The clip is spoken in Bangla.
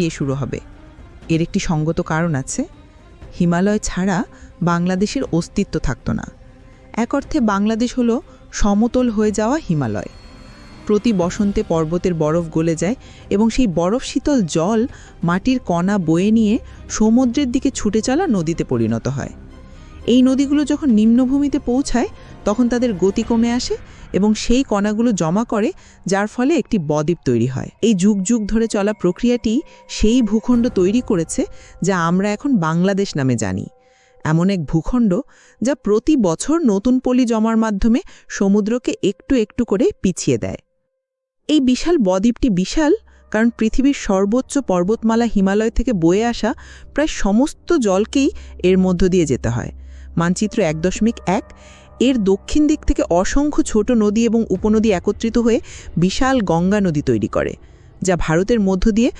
দিয়ে শুরু হবে। এর একটি সঙ্গত কারণ আছে, হিমালয় ছাড়া বাংলাদেশের অস্তিত্ব থাকত না। এক অর্থে বাংলাদেশ হলো সমতল হয়ে যাওয়া হিমালয়। প্রতি বসন্তে পর্বতের বরফ গলে যায় এবং সেই বরফ শীতল জল মাটির কণা বয়ে নিয়ে সমুদ্রের দিকে ছুটে চলা নদীতে পরিণত হয়। এই নদীগুলো যখন নিম্নভূমিতে পৌঁছায়, তখন তাদের গতি কমে আসে এবং সেই কণাগুলো জমা করে, যার ফলে একটি বদ্বীপ তৈরি হয়। এই যুগ যুগ ধরে চলা প্রক্রিয়াটি সেই ভূখণ্ড তৈরি করেছে যা আমরা এখন বাংলাদেশ নামে জানি। এমন এক ভূখণ্ড যা প্রতি বছর নতুন পলি জমার মাধ্যমে সমুদ্রকে একটু একটু করে পিছিয়ে দেয়। এই বিশাল বদ্বীপটি বিশাল কারণ পৃথিবীর সর্বোচ্চ পর্বতমালা হিমালয় থেকে বয়ে আসা প্রায় সমস্ত জলকেই এর মধ্য দিয়ে যেতে হয়। মানচিত্র এক দশমিক এক, এর দক্ষিণ দিক থেকে অসংখ্য ছোট নদী এবং উপনদী একত্রিত হয়ে বিশাল গঙ্গা নদী তৈরি করে, যা ভারতের মধ্য দিয়ে